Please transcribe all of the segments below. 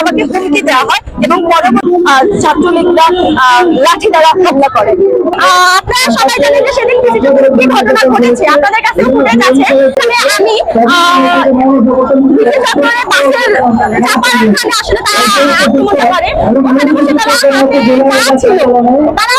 আমাকে হুমকি দেওয়া হয় এবং পরবর্তী ছাত্রলীগরা লাঠি দ্বারা হামলা করে। আপনারা সবাই জানেন যে সেদিন কি ঘটনা ঘটেছে। আপনাদের কাছে ফুটেজ আছে। আমি তারা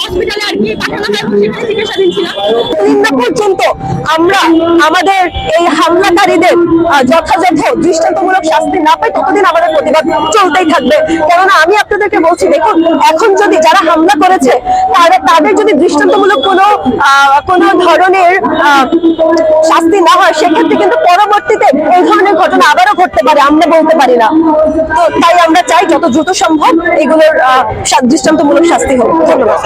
হসপিটালে আমাদের প্রতিবাদ চলতেই থাকবে। কেননা আমি আপনাদেরকে বলছি, দেখুন, এখন যদি যারা হামলা করেছে তাদের যদি দৃষ্টান্তমূলক কোনো কোনো ধরনের শাস্তি না হয়, সেক্ষেত্রে কিন্তু পরবর্তীতে এই ধরনের ঘটনা ঘটতে পারে, আমরা বলতে পারি না। তো তাই আমরা চাই যত দ্রুত সম্ভব এগুলোর দৃষ্টান্তমূলক শাস্তি হোক। ধন্যবাদ।